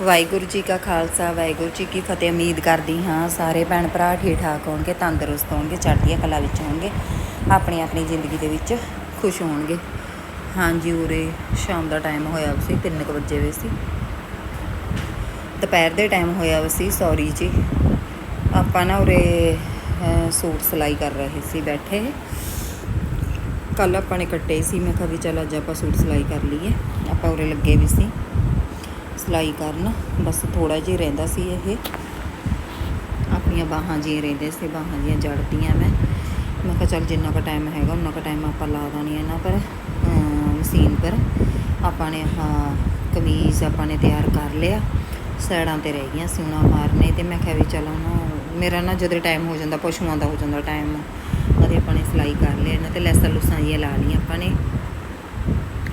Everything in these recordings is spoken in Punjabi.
ਵਾਹਿਗੁਰੂ ਜੀ ਕਾ ਖਾਲਸਾ, ਵਾਹਿਗੁਰੂ ਜੀ ਕੀ ਫਤਿਹ। ਉਮੀਦ ਕਰਦੀ ਹਾਂ ਸਾਰੇ ਭੈਣ ਭਰਾ ਠੀਕ ਠਾਕ ਹੋਣਗੇ, ਤੰਦਰੁਸਤ ਹੋਣਗੇ, ਚੜ੍ਹਦੀਆਂ ਕਲਾ ਵਿੱਚ ਹੋਣਗੇ, ਆਪਣੀ ਆਪਣੀ ਜ਼ਿੰਦਗੀ ਦੇ ਵਿੱਚ ਖੁਸ਼ ਹੋਣਗੇ। ਹਾਂਜੀ ਉਰੇ ਸ਼ਾਮ ਦਾ ਟਾਈਮ ਹੋਇਆ ਸੀ 3 ਵਜੇ ਵੇ ਸੀ। ਦੁਪਹਿਰ ਦੇ ਟਾਈਮ ਹੋਇਆ ਵਾ ਸੀ ਸੌਰੀ ਜੀ। ਆਪਾਂ ਨਾ ਉਰੇ ਸੂਟ ਸਿਲਾਈ ਕਰ ਰਹੇ ਸੀ, ਬੈਠੇ। ਕੱਲ ਆਪਾਂ ਨੇ ਕੱਟੇ ਸੀ, ਮੈਂ ਕਿਹਾ ਵੀ ਚਲ ਅੱਜ ਆਪਾਂ ਸੂਟ ਸਿਲਾਈ ਕਰ ਲਈਏ। ਆਪਾਂ ਉਰੇ ਲੱਗੇ ਵੀ ਸੀ। ਸਿਲਾਈ ਕਰਨ। ਬਸ ਥੋੜਾ ਜਿਹਾ ਰਹਿੰਦਾ ਸੀ ਇਹ। ਆਪਣੀਆਂ ਬਾਹਾਂ ਜੀ ਰਹਿੰਦੇ ਸੀ, ਬਾਹਾਂ ਜੀਆਂ ਜੜਦੀਆਂ ਮੈਂ। ਮੈਂ ਕਿਹਾ ਚੱਲ ਜਿੰਨਾ ਕੁ ਟਾਈਮ ਹੈਗਾ, ਉਨਾ ਕੁ ਟਾਈਮ ਆਪਾਂ ਲਾ ਦਾਣੀ ਨਾ ਪਰ ਮਸ਼ੀਨ ਪਰ। ਆਪਾਂ ਨੇ ਆਹ ਕਮੀਜ਼ ਆਪਾਂ ਨੇ ਤਿਆਰ ਕਰ ਲਿਆ। ਸਾਈਡਾਂ ਤੇ ਰਹਿ ਗਈਆਂ ਸਿਉਣਾ ਮਾਰਨੇ। ਤੇ ਮੈਂ ਕਿਹਾ ਵੀ ਚਲੋ ਨਾ ਮੇਰਾ ਨਾ ਜਦੋਂ ਟਾਈਮ ਹੋ ਜਾਂਦਾ ਪਸ਼ੂਆਂ ਦਾ ਹੋ ਜਾਂਦਾ ਟਾਈਮ ਉਹਦੇ ਆਪਾਂ ਨੇ ਸਿਲਾਈ ਕਰ ਲਿਆ, ਇਹਨਾਂ ਤੇ ਲੈਸਾਂ ਲੂਸਾਂ ਜਿਹੀਆਂ ਲਾ ਲਈਆਂ ਆਪਾਂ ਨੇ।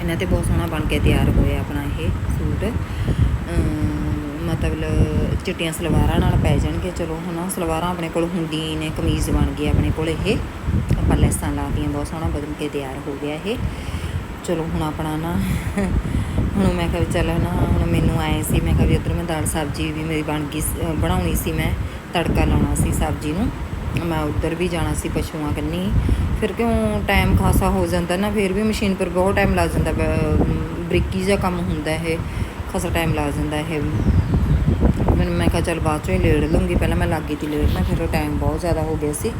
ਇਹਨਾਂ ਤੇ ਬਹੁਤ ਸੋਹਣਾ ਬਣ ਕੇ ਤਿਆਰ ਹੋਇਆ ਆਪਣਾ ਇਹ ਸੂਟ। ਮਤਲਬ ਚਿੱਟੀਆਂ ਸਲਵਾਰਾਂ ਨਾਲ ਪੈ ਜਾਣਗੇ, ਚਲੋ ਹਨਾ ਸਲਵਾਰਾਂ ਆਪਣੇ ਕੋਲ ਹੁੰਦੀ ਨੇ, ਕਮੀਜ਼ ਬਣ ਗਈ ਆਪਣੇ ਕੋਲ ਇਹ। ਆਪਾਂ ਲੈਸਾਂ ਲਾਤੀਆਂ ਬਹੁਤ ਸੋਹਣਾ ਬਦਲ ਕੇ ਤਿਆਰ ਹੋ ਗਿਆ ਇਹ। ਚਲੋ ਹੁਣ ਆਪਣਾ ਨਾ, ਹੁਣ ਮੈਂ ਕਿਹਾ ਵੀ ਚੱਲ ਨਾ, ਹੁਣ ਮੈਨੂੰ ਆਏ ਸੀ, ਮੈਂ ਕਿਹਾ ਵੀ ਉੱਧਰ ਮੈਂ ਦਾਲ ਸਬਜ਼ੀ ਵੀ ਮੇਰੀ ਬਣ ਗਈ ਬਣਾਉਣੀ ਸੀ ਮੈਂ, ਤੜਕਾ ਲਾਉਣਾ ਸੀ ਸਬਜ਼ੀ ਨੂੰ। ਮੈਂ ਉੱਧਰ ਵੀ ਜਾਣਾ ਸੀ ਪਸ਼ੂਆਂ ਕੰਨੀ। ਫਿਰ ਕਿਉਂ ਟਾਈਮ ਖਾਸਾ ਹੋ ਜਾਂਦਾ ਨਾ, ਫਿਰ ਵੀ ਮਸ਼ੀਨ ਪਰ ਬਹੁਤ ਟਾਈਮ ਲੱਗ ਜਾਂਦਾ, ਬ- ਬਰੀਕੀ ਜਿਹਾ ਕੰਮ ਹੁੰਦਾ ਇਹ, ਖਾਸਾ ਟਾਈਮ ਲੱਗ ਜਾਂਦਾ ਇਹ ਮੈਨੂੰ ਮੈਂ ਕਿਹਾ ਚੱਲ ਬਾਅਦ ਚੋਂ ਹੀ ਲੇੜ ਲੂੰਗੀ ਪਹਿਲਾਂ ਮੈਂ ਲੱਗ ਤੀ ਲੇਟ, ਮੈਂ ਫਿਰ ਟਾਈਮ ਬਹੁਤ ਜ਼ਿਆਦਾ ਹੋ ਗਿਆ ਸੀ।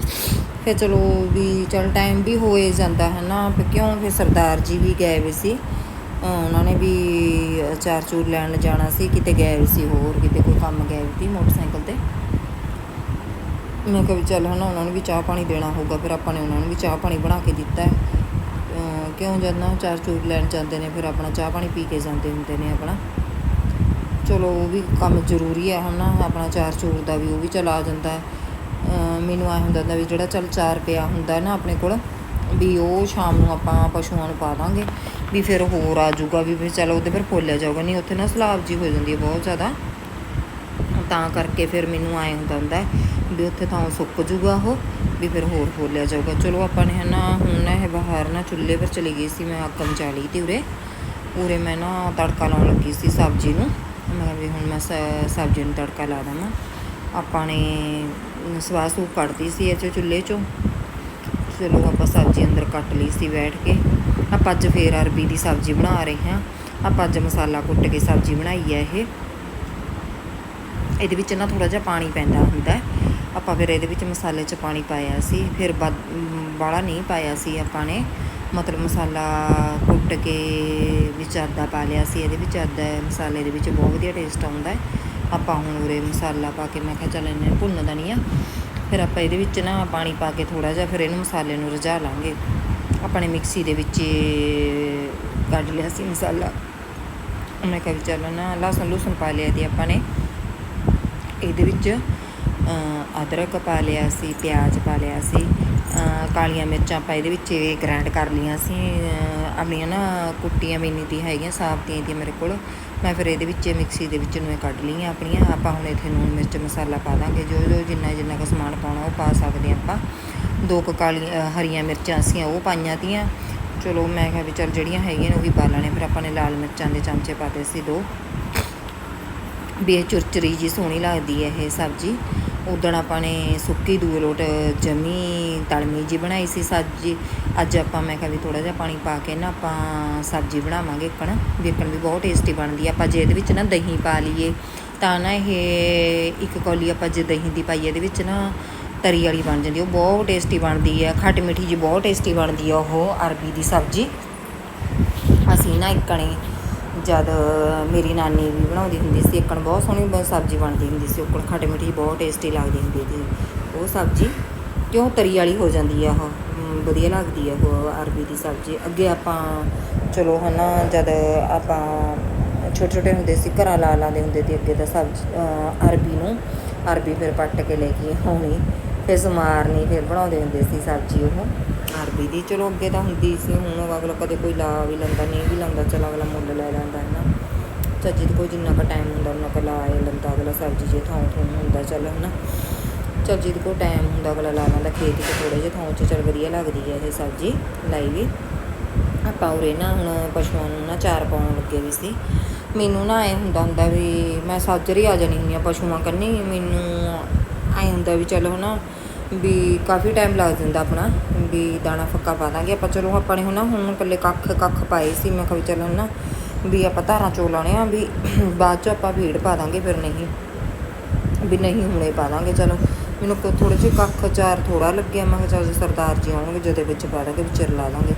ਫਿਰ ਚਲੋ ਵੀ ਚਲ ਟਾਈਮ ਵੀ ਹੋਏ ਜਾਂਦਾ ਹੈ ਨਾ ਕਿਉਂ? ਫਿਰ ਸਰਦਾਰ ਜੀ ਵੀ ਗਏ ਵੇ ਸੀ। ਉਹਨਾਂ ਨੇ ਵੀ ਚਾਰ ਚੂਰ ਲੈਣ ਜਾਣਾ ਸੀ, ਕਿਤੇ ਗਏ ਵੇ ਸੀ ਹੋਰ, ਕਿਤੇ ਕੋਈ ਕੰਮ ਗਏ ਸੀ ਮੋਟਰਸਾਈਕਲ ਤੇ। ਮੈਂ ਕਿਹਾ ਵੀ ਚੱਲ ਹਨਾ, ਉਹਨਾਂ ਨੂੰ ਵੀ ਚਾਹ ਪਾਣੀ ਦੇਣਾ ਹੋਊਗਾ, ਫਿਰ ਆਪਾਂ ਨੇ ਉਹਨਾਂ ਨੂੰ ਵੀ ਚਾਹ ਪਾਣੀ ਬਣਾ ਕੇ ਦਿੱਤਾ। ਹੈ। ਕਿਉਂ ਜਦ ਨਾ ਚਾਰ ਚੂਰ ਲੈਣ ਜਾਂਦੇ ਨੇ, ਫਿਰ ਆਪਣਾ ਚਾਹ ਪਾਣੀ ਪੀ ਕੇ ਜਾਂਦੇ ਹੁੰਦੇ ਨੇ ਆਪਣਾ। ਚਲੋ ਉਹ ਵੀ ਕੰਮ ਜ਼ਰੂਰੀ ਹੈ ਹਨਾ ਆਪਣਾ ਚਾਰ ਚੂਰ ਦਾ ਵੀ ਉਹ ਵੀ ਚਲਾ ਜਾਂਦਾ ਮੈਨੂੰ ਆ ਹੁੰਦਾ ਹੁੰਦਾ ਵੀ ਜਿਹੜਾ ਚੱਲ ਚਾਰ ਪਿਆ ਹੁੰਦਾ ਨਾ ਆਪਣੇ ਕੋਲ, ਵੀ ਉਹ ਸ਼ਾਮ ਨੂੰ ਆਪਾਂ ਪਸ਼ੂਆਂ ਨੂੰ ਪਾ ਦਾਂਗੇ। ਵੀ ਫਿਰ ਹੋਰ ਆ ਜਾਊਗਾ, ਵੀ ਫਿਰ ਚਲੋ ਉਹਦੇ ਫਿਰ ਫੋਲਿਆ ਜਾਊਗਾ। ਨਹੀਂ, ਉੱਥੇ ਨਾ ਸਲਾਬ ਜੀ ਹੋ ਜਾਂਦੀ ਹੈ ਬਹੁਤ ਜ਼ਿਆਦਾ। ਤਾਂ ਕਰਕੇ ਫਿਰ ਮੈਨੂੰ ਆਏ ਹੁੰਦਾ ਹੁੰਦਾ ਵੀ ਉੱਥੇ ਤਾਂ ਸੁੱਕ ਜੂਗਾ ਉਹ, ਵੀ ਫਿਰ ਹੋਰ ਫੋਲਿਆ ਜਾਊਗਾ। ਚਲੋ ਆਪਾਂ ਨੇ ਹਨਾ ਹੁਣ ਨਾ ਇਹ ਬਾਹਰ ਨਾ ਚੁੱਲ੍ਹੇ ਪਰ ਚਲੀ ਗਈ ਸੀ ਮੈਂ ਅੱਗ ਮਚਾ ਲਈ ਤੀ ਉਰੇ। ਉਰੇ ਮੈਂ ਨਾ ਤੜਕਾ ਲਾਉਣ ਲੱਗੀ ਸੀ ਸਬਜ਼ੀ ਨੂੰ। ਮਤਲਬ ਕਿਹਾ ਵੀ ਹੁਣ ਮੈਂ ਸ- ਸਬਜ਼ੀ ਨੂੰ ਤੜਕਾ ਲਾ ਦਵਾਂ। ਆਪਾਂ ਨੇ ਸਵਾਹ ਸੂਪ ਕੱਢਦੀ ਸੀ ਇਹ 'ਚੋਂ ਚੁੱਲ੍ਹੇ 'ਚੋਂ। ਚਲੋ ਆਪਾਂ ਸਬਜ਼ੀ ਅੰਦਰ ਕੱਟ ਲਈ ਸੀ ਬੈਠ ਕੇ। ਆਪਾਂ ਅੱਜ ਫੇਰ ਅਰਬੀ ਦੀ ਸਬਜ਼ੀ ਬਣਾ ਰਹੇ ਹਾਂ। ਆਪਾਂ ਅੱਜ ਮਸਾਲਾ ਕੁੱਟ ਕੇ ਸਬਜ਼ੀ ਬਣਾਈ ਹੈ ਇਹ। ਇਹਦੇ ਵਿੱਚ ਨਾ ਥੋੜਾ ਜਿਹਾ ਪਾਣੀ ਪੈਂਦਾ ਹੁੰਦਾ ਆਪਾਂ ਫਿਰ ਇਹਦੇ ਵਿੱਚ ਮਸਾਲੇ 'ਚ ਪਾਣੀ ਪਾਇਆ ਸੀ। ਫਿਰ ਬਾਲਾ ਨਹੀਂ ਪਾਇਆ ਸੀ ਆਪਾਂ ਨੇ। ਮਤਲਬ ਮਸਾਲਾ ਕੁੱਟ ਕੇ ਵਿੱਚ ਆਦਾ ਪਾ ਲਿਆ ਸੀ, ਇਹਦੇ ਵਿੱਚ ਆਦਾ ਮਸਾਲੇ ਦੇ ਵਿੱਚ ਬਹੁਤ ਵਧੀਆ ਟੇਸਟ ਆਉਂਦਾ ਹੈ। ਆਪਾਂ ਹੁਣ ਉਰੇ ਮਸਾਲਾ ਪਾ ਕੇ ਮੈਂ ਕਿਹਾ ਚੱਲ ਇਹਨੇ ਭੁੰਨ ਨਹੀਂ ਆ। ਫਿਰ ਆਪਾਂ ਇਹਦੇ ਵਿੱਚ ਨਾ ਪਾਣੀ ਪਾ ਕੇ ਥੋੜਾ ਜਿਹਾ ਫਿਰ ਇਹਨੂੰ ਮਸਾਲੇ ਨੂੰ ਰਝਾ ਲਾਂਗੇ। ਆਪਾਂ ਨੇ ਮਿਕਸੀ ਦੇ ਵਿੱਚ ਕੱਢ ਲਿਆ ਸੀ ਮਸਾਲਾ। ਮੈਂ ਕਿਹਾ ਵੀ ਚੱਲ ਨਾ ਲਸਣ ਲੂਸਣ ਪਾ ਲਿਆ ਦੀ ਆਪਾਂ ਨੇ। ਇਹਦੇ ਵਿੱਚ ਅਦਰਕ ਪਾ ਲਿਆ ਸੀ, ਪਿਆਜ਼ ਪਾ ਲਿਆ ਸੀ ਕਾਲੀਆਂ ਮਿਰਚਾਂ ਆਪਾਂ ਇਹਦੇ ਵਿੱਚ ਗ੍ਰਾਈਂਡ ਕਰ ਲਈਆਂ ਸੀ ਆਪਣੀਆਂ ਨਾ ਕੁੱਟੀਆਂ ਵੀ ਨਹੀਂ ਦੀ ਹੈਗੀਆਂ ਸਾਬਤੀਆਂ ਦੀ ਮੇਰੇ ਕੋਲ। ਮੈਂ ਫਿਰ ਇਹਦੇ ਵਿੱਚ ਮਿਕਸੀ ਦੇ ਵਿੱਚ ਨੂੰ ਇਹ ਕੱਢ ਲਈਆਂ ਆਪਣੀਆਂ, ਆਪਾਂ ਹੁਣ ਇੱਥੇ ਨੂਨ ਮਿਰਚ ਮਸਾਲਾ ਪਾ ਦਾਂਗੇ, ਜੋ ਜੋ ਜਿੰਨਾ ਜਿੰਨਾ ਕੁ ਸਮਾਨ ਪਾਉਣਾ ਉਹ ਪਾ ਸਕਦੇ ਹਾਂ ਆਪਾਂ। ਦੋ ਕੁ ਕਾਲੀਆਂ ਹਰੀਆਂ ਮਿਰਚਾਂ ਅਸੀਂ ਉਹ ਪਾਈਆਂ ਤੀਆਂ। ਚਲੋ ਮੈਂ ਕਿਹਾ ਵੀ ਚੱਲ ਜਿਹੜੀਆਂ ਹੈਗੀਆਂ ਨੇ ਉਹ ਵੀ ਪਾ ਲੈਣੇ, ਫਿਰ ਆਪਾਂ ਨੇ ਲਾਲ ਮਿਰਚਾਂ ਦੇ ਚਮਚੇ ਪਾਤੇ ਸੀ ਦੋ। ਵੀ ਇਹ ਚੁਰਚਰੀ ਜੀ ਸੋਹਣੀ ਲੱਗਦੀ ਹੈ ਇਹ ਸਬਜ਼ੀ। ਉਦਣ ਆਪਾਂ ਨੇ ਸੁੱਕੀ ਦੂਏ ਲੋਟ ਜਮੀ ਤਲਮੀ ਜੀ ਬਣਾਈ ਸੀ ਸਬਜ਼ੀ। ਅੱਜ ਆਪਾਂ ਮੈਂ ਕਿਹਾ ਵੀ ਥੋੜਾ ਜਿਹਾ ਪਾਣੀ ਪਾ ਕੇ ਨਾ ਆਪਾਂ ਸਬਜ਼ੀ ਬਣਾਵਾਂਗੇ ਇੱਕਣ ਵੇਖਣ ਵੀ ਬਹੁਤ ਟੇਸਟੀ ਬਣਦੀ ਆ। ਆਪਾਂ ਜੇ ਇਹਦੇ ਵਿੱਚ ਨਾ ਦਹੀਂ ਪਾ ਲਈਏ, ਤਾਂ ਨਾ ਇਹ ਇੱਕ ਕੌਲੀ ਆਪਾਂ ਜੇ ਦਹੀਂ ਦੀ ਪਾਈਏ, ਇਹਦੇ ਵਿੱਚ ਨਾ ਤਰੀ ਵਾਲੀ ਬਣ ਜਾਂਦੀ ਉਹ ਬਹੁਤ ਟੇਸਟੀ ਬਣਦੀ ਆ, ਖੱਟ ਮਿੱਠੀ ਜੀ ਬਹੁਤ ਟੇਸਟੀ ਬਣਦੀ ਆ ਉਹ ਅਰਬੀ ਦੀ ਸਬਜ਼ੀ। ਅਸੀਂ ਨਾ ਇੱਕਣੇ ਜਦ ਮੇਰੀ ਨਾਨੀ ਵੀ ਬਣਾਉਂਦੀ ਹੁੰਦੀ ਸੀ, ਇੱਕਣ ਬਹੁਤ ਸੋਹਣੀ ਬ- ਸਬਜ਼ੀ ਬਣਦੀ ਹੁੰਦੀ ਸੀ ਉੱਕਣ ਖੱਟੀ ਮਿੱਠੀ ਬਹੁਤ ਟੇਸਟੀ ਲੱਗਦੀ ਹੁੰਦੀ ਸੀ। ਉਹ ਸਬਜ਼ੀ ਕਿਉਂ ਤਰੀ ਵਾਲੀ ਹੋ ਜਾਂਦੀ ਆ ਉਹ? ਵਧੀਆ ਲੱਗਦੀ ਆ ਉਹ ਅਰਬੀ ਦੀ ਸਬਜ਼ੀ। ਅੱਗੇ ਆਪਾਂ, ਚਲੋ ਹਨਾ, ਜਦ ਆਪਾਂ ਛੋਟੇ ਛੋਟੇ ਹੁੰਦੇ ਸੀ, ਘਰਾਂ ਲਾ ਲਾਉਂਦੇ ਹੁੰਦੇ ਸੀ ਅੱਗੇ ਤਾਂ ਸਬਜ਼ੀ ਅਰਬੀ ਨੂੰ। ਅਰਬੀ ਫਿਰ ਪੱਟ ਕੇ ਲੈ ਕੇ ਆਉਣੀ, ਫਿਰ ਸਮਾਰਨੀ ਫਿਰ ਬਣਾਉਂਦੇ ਹੁੰਦੇ ਸੀ ਸਬਜ਼ੀ ਉਹ। ਅਰਬੀ ਦੀ ਚਲੋ ਅੱਗੇ ਤਾਂ ਹੁੰਦੀ ਸੀ, ਹੁਣ ਅਗਲਾ ਕਦੇ ਕੋਈ ਲਾ ਵੀ ਲੈਂਦਾ, ਨਹੀਂ ਵੀ ਲੈਂਦਾ, ਚਲ ਅਗਲਾ ਮੁੱਲ ਲੈ ਲੈਂਦਾ ਹੈ ਨਾ। ਚੱਜੀ ਕੋਲ ਜਿੰਨਾ ਕੁ ਟਾਈਮ ਹੁੰਦਾ ਉਹਨਾਂ ਕੁ ਲਾ ਲੈਂਦਾ, ਅਗਲਾ ਸਬਜ਼ੀ ਜੇ ਥਾਂ ਥਾਂ ਹੁੰਦਾ, ਚੱਲ ਹਨਾ। ਚੱਲ ਜਿਹਦੇ ਕੋਲ ਟਾਈਮ ਹੁੰਦਾ, ਅਗਲਾ ਲਾ ਲੈਂਦਾ, ਖੇਤ 'ਚ ਥੋੜੇ ਜਿਹੇ ਥਾਂ 'ਚ, ਚੱਲ ਵਧੀਆ ਲੱਗਦੀ ਹੈ ਇਹ ਸਬਜ਼ੀ ਲਾਈ ਵੀ। ਆਪਾਂ ਉਰੇ ਨਾ ਹੁਣ ਪਸ਼ੂਆਂ ਨੂੰ ਨਾ ਚਾਰ ਪਾਉਣ ਲੱਗੇ ਵੀ ਸੀ। ਮੈਨੂੰ ਨਾ ਐ ਹੁੰਦਾ ਹੁੰਦਾ ਵੀ ਮੈਂ ਸਾਜਰੀ ਆ ਜਾਣੀ ਹੁੰਦੀ ਆ ਪਸ਼ੂਆਂ ਕੰਨੀ, ਮੈਨੂੰ ਐ ਹੁੰਦਾ ਵੀ ਚਲੋ ਹਨਾ, ਵੀ ਕਾਫੀ ਟਾਈਮ ਲੱਗ ਜਾਂਦਾ ਆਪਣਾ ਵੀ ਦਾਣਾ ਫੱਕਾ ਪਾ ਦਾਂਗੇ। ਆਪਾਂ ਚਲੋ ਆਪਾਂ ਨੇ ਹੁਣ ਹੁਣ ਇਕੱਲੇ ਕੱਖ ਕੱਖ ਪਾਏ ਸੀ। ਮੈਂ ਕਿਹਾ ਵੀ ਚਲੋ ਨਾ ਵੀ ਆਪਾਂ ਧਾਰਾਂ ਚੋ ਲਾਉਣੇ ਆ, ਵੀ ਬਾਅਦ ਚ ਆਪਾਂ ਫੀਡ ਪਾ ਦਾਂਗੇ ਫਿਰ ਨਹੀਂ। ਵੀ ਨਹੀਂ ਹੁਣੇ ਪਾ ਦਾਂਗੇ, ਚਲੋ। ਮੈਨੂੰ ਥੋੜੇ ਜਿਹੇ ਕੱਖ ਚਾਰ ਥੋੜਾ ਲੱਗਿਆ। ਮੈਂ ਕਿਹਾ ਚੱਲ ਸਰਦਾਰ ਜੀ ਆਉਣਗੇ ਜਿਹਦੇ ਵਿੱਚ ਪਾ ਦਾਂਗੇ ਵਿੱਚ ਲਾ ਦਾਂਗੇ।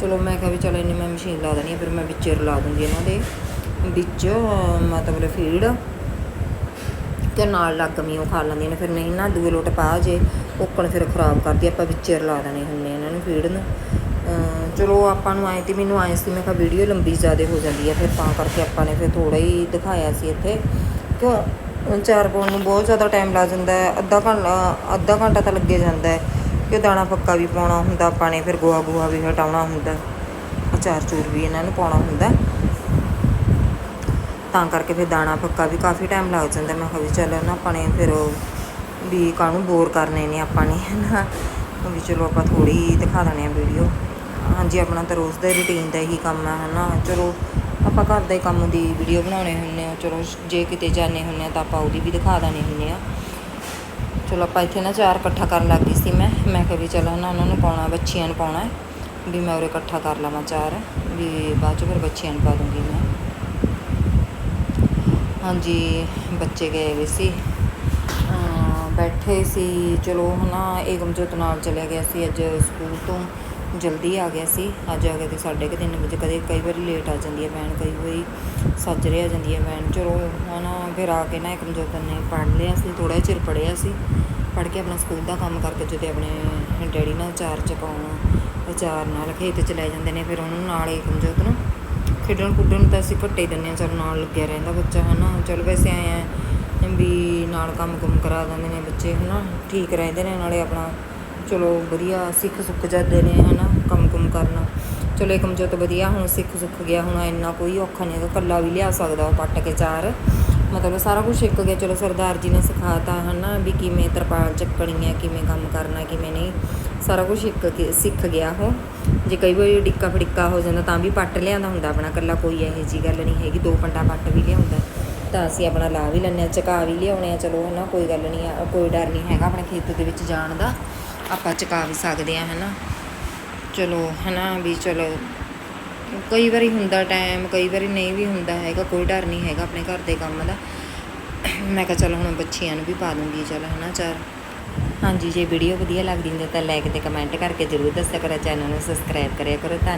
ਚਲੋ ਮੈਂ ਕਿਹਾ ਵੀ ਚਲ ਇੰਨੀ ਮੈਂ ਮਸ਼ੀਨ ਲਾ ਦੇਣੀ ਆ, ਫਿਰ ਮੈਂ ਵਿਚਰ ਲਾ ਦੂੰਗੀ ਇਹਨਾਂ ਦੇ। ਵਿੱਚ ਮਤਲਬ ਫੀਡ। ਤੇ ਨਾਲ ਲੱਗਮੀ ਉਹ ਖਾ ਲੈਂਦੀਆਂ ਨੇ, ਫਿਰ ਨਹੀਂ ਨਾ ਦੂਏ ਲੋਟ ਪਾ ਜੇ, ਉੱਕਣ ਫਿਰ ਖਰਾਬ ਕਰਦੀ ਆਪਾਂ ਵਿੱਚ ਰਲਾ ਦੇਣੇ ਹੁੰਦੇ ਇਹਨਾਂ ਨੂੰ ਫੀਡ ਨੂੰ ਚਲੋ ਆਪਾਂ ਨੂੰ ਆਏ ਤੇ ਮੈਨੂੰ ਆਏ ਸੀ, ਮੈਂ ਕਿਹਾ ਵੀਡੀਓ ਲੰਬੀ ਜ਼ਿਆਦਾ ਹੋ ਜਾਂਦੀ ਹੈ ਫਿਰ ਤਾਂ ਕਰਕੇ ਆਪਾਂ ਨੇ ਫਿਰ ਥੋੜਾ ਹੀ ਦਿਖਾਇਆ ਸੀ ਇੱਥੇ। ਕਿਉਂ? ਚਾਰ ਪਾਉਣ ਨੂੰ ਬਹੁਤ ਜ਼ਿਆਦਾ ਟਾਈਮ ਲੱਗ ਜਾਂਦਾ ਹੈ, ਅੱਧਾ ਘੰਟਾ ਅੱਧਾ ਘੰਟਾ ਤਾਂ ਲੱਗੇ ਜਾਂਦਾ ਹੈ ਕਿ ਦਾਣਾ ਪੱਕਾ ਵੀ ਪਾਉਣਾ ਹੁੰਦਾ, ਆਪਾਂ ਨੇ ਫਿਰ ਗੋਹਾ ਗੋਹਾ ਵੀ ਹਟਾਉਣਾ ਹੁੰਦਾ ਅਚਾਰ ਚੂਰ ਵੀ ਇਹਨਾਂ ਨੂੰ ਪਾਉਣਾ ਹੁੰਦਾ। ਤਾਂ ਕਰਕੇ ਫਿਰ ਦਾਣਾ ਪੱਕਾ ਵੀ ਕਾਫੀ ਟਾਈਮ ਲੱਗ ਜਾਂਦਾ। ਮੈਂ ਕਿਹਾ ਵੀ ਚਲੋ ਨਾ ਆਪਾਂ ਨੇ ਫਿਰ ਵੀ ਕਾਹਨੂੰ ਬੋਰ ਕਰਨੇ ਨੇ ਆਪਾਂ ਨੇ ਨਾ? ਵੀ ਚਲੋ ਆਪਾਂ ਥੋੜੀ ਦਿਖਾ ਦਣੇ ਆ ਵੀਡੀਓ ਹਾਂਜੀ, ਆਪਣਾ ਤਾਂ ਰੋਜ਼ ਦਾ ਰੁਟੀਨ ਦਾ ਹੀ ਕੰਮ ਹੈ ਹਨਾ ਚਲੋ, ਆਪਾਂ ਘਰ ਦੇ ਕੰਮ ਦੀ ਵੀਡੀਓ ਬਣਾਉਣੇ ਹੁੰਨੇ ਆ ਚਲੋ, ਜੇ ਕਿਤੇ ਜਾਣੇ ਹੁੰਨੇ ਆ ਤਾਂ ਆਪਾਂ ਉਹਦੀ ਵੀ ਦਿਖਾ ਦਣੇ ਹੁੰਨੇ ਆ ਚਲੋ, ਆਪਾਂ ਇੱਥੇ ਨਾ ਚਾਰ ਇਕੱਠਾ ਕਰਨ ਲੱਗ ਗਈ ਸੀ ਮੈਂ। ਮੈਂ ਕਿਹਾ ਵੀ ਚਲੋ ਨਾ ਉਹਨਾਂ ਨੂੰ ਪਾਉਣਾ, ਬੱਚਿਆਂ ਨੂੰ ਪਾਉਣਾ ਵੀ ਮੈਂ ਉਰੇ ਇਕੱਠਾ ਕਰ ਲਵਾਂ ਚਾਰ, ਵੀ ਬਾਅਦ ਚ ਫਿਰ ਬੱਚਿਆਂ ਨੂੰ ਪਾ ਦੂੰਗੀ ਮੈਂ। ਹਾਂਜੀ, ਬੱਚੇ ਗਏ ਹੋਏ ਸੀ। ਬੈਠੇ ਸੀ। ਚਲੋ ਹਨਾ ਏਕਮਜੋਤ ਨਾਲ ਚਲਿਆ ਗਿਆ ਸੀ ਅੱਜ ਸਕੂਲ ਤੋਂ। ਜਲਦੀ ਆ ਗਿਆ ਸੀ। ਅੱਜ ਆ ਗਿਆ ਤੇ ਸਾਢੇ ਕੁ ਤਿੰਨ ਵਜੇ। ਕਦੇ ਕਈ ਵਾਰੀ ਲੇਟ ਆ ਜਾਂਦੀ ਹੈ ਵੈਨ ਕਈ ਵਾਰੀ ਸੱਜਰੇ ਆ ਜਾਂਦੀ ਹੈ ਵੈਨ ਚਲੋ ਹਨਾ ਫਿਰ ਆ ਕੇ ਨਾ ਏਕਮਜੋਤ ਨੇ ਪੜ੍ਹ ਲਿਆ ਸੀ। ਥੋੜਾ ਚਿਰ ਪੜ੍ਹਿਆ ਸੀ। ਪੜ੍ਹ ਕੇ ਆਪਣਾ ਸਕੂਲ ਦਾ ਕੰਮ ਕਰਕੇ ਜਦੋਂ ਆਪਣੇ ਡੈਡੀ ਨਾਲ ਚਾਰ ਚਕਾਉਣ, ਚਾਰ ਨਾਲ ਖੇਤ ਚ ਲੈ ਜਾਂਦੇ ਨੇ, ਫਿਰ ਉਹਨੂੰ ਨਾਲ ਏਕਮਜੋਤ ਨੂੰ ਖੇਡਣ ਕੁੱਦਣ ਤਾਂ ਅਸੀਂ ਘੱਟੇ ਦਿੰਦੇ ਹਾਂ, ਚਲ ਨਾਲ ਲੱਗਿਆ ਰਹਿੰਦਾ ਬੱਚਾ, ਹਨਾ? ਚਲ ਵੈਸੇ ਆਏ ਆ ਵੀ ਨਾਲ ਕੰਮ ਕੁਮ ਕਰਾ ਦਿੰਦੇ ਨੇ ਬੱਚੇ, ਹਨਾ? ਠੀਕ ਰਹਿੰਦੇ ਨੇ, ਨਾਲੇ ਆਪਣਾ ਚਲੋ ਵਧੀਆ ਸਿੱਖ ਸੁੱਖ ਜਾਂਦੇ ਨੇ, ਹਨਾ? ਕੰਮ ਕੁਮ ਕਰਨਾ। ਚਲੋ ਇਹ ਕਮਜੋਤ ਵਧੀਆ ਹੁਣ ਸਿੱਖ ਸੁੱਖ ਗਿਆ, ਹੁਣ ਇੰਨਾ ਕੋਈ ਔਖਾ ਨਹੀਂ ਹੈਗਾ ਕੱਲਾ ਵੀ ਲਿਆ ਸਕਦਾ ਉਹ ਪੱਟ ਕੇ ਚਾਰ। ਮਤਲਬ ਸਾਰਾ ਕੁਝ ਸਿੱਖ ਗਿਆ, ਚਲੋ ਸਰਦਾਰ ਜੀ ਨੇ ਸਿਖਾਤਾ, ਹਨਾ? ਵੀ ਕਿਵੇਂ ਤਰਪਾਲ ਚੱਕਣੀ ਹੈ, ਕਿਵੇਂ ਕੰਮ ਕਰਨਾ, ਕਿਵੇਂ ਨਹੀਂ। ਸਾਰਾ ਕੁਝ ਸਿੱਖ ਸਿੱਖ ਗਿਆ ਉਹ। ਜੇ ਕਈ ਵਾਰੀ ਡਿੱਕਾ ਫੜਿੱਕਾ ਹੋ ਜਾਂਦਾ ਤਾਂ ਵੀ ਪੱਟ ਲਿਆਂਦਾ ਹੁੰਦਾ। ਆਪਣਾ ਕੱਲਾ ਕੋਈ ਇਹੋ ਜੀ ਗੱਲ ਨਹੀਂ ਹੈਗੀ, ਦੋ ਪੰਡਾ ਪੱਟ ਵੀ ਲਿਆਉਂਦਾ। ਤਾਂ ਅਸੀਂ ਆਪਣਾ ਲਾ ਵੀ ਲੈਂਦੇ ਹਾਂ ਚਕਾ ਵੀ ਲਿਆਉਣੇ ਆ ਚਲੋ ਹਨਾ, ਕੋਈ ਗੱਲ ਨਹੀਂ ਕੋਈ ਡਰ ਨਹੀਂ ਹੈਗਾ ਆਪਣੇ ਖੇਤ ਦੇ ਵਿੱਚ ਜਾਣ ਦਾ। ਆਪਾਂ ਚਕਾ ਵੀ ਸਕਦੇ ਆ ਹਨਾ। ਚਲੋ ਹਨਾ ਵੀ ਚਲੋ, ਕਈ ਵਾਰੀ ਹੁੰਦਾ ਟਾਈਮ ਕਈ ਵਾਰੀ ਨਹੀਂ ਵੀ ਹੁੰਦਾ ਹੈਗਾ, ਕੋਈ ਡਰ ਨਹੀਂ ਹੈਗਾ ਆਪਣੇ ਘਰ ਦੇ ਕੰਮ ਦਾ। ਮੈਂ ਕਿਹਾ ਚਲੋ ਹੁਣ ਬੱਚਿਆਂ ਨੂੰ ਵੀ ਪਾ ਦੂੰਗੀ, ਚਲ ਹਨਾ, ਚਾਰ। ਹਾਂਜੀ, ਜੇ ਵੀਡੀਓ ਵਧੀਆ ਲੱਗਦੀ ਹੁੰਦੀ ਤਾਂ ਲਾਈਕ ਤੇ ਕਮੈਂਟ ਕਰਕੇ ਜ਼ਰੂਰ ਦੱਸਿਆ ਕਰੋ, ਚੈਨਲ ਨੂੰ ਸਬਸਕ੍ਰਾਈਬ ਕਰਿਆ ਕਰੋ, ਧੰਨਵਾਦ।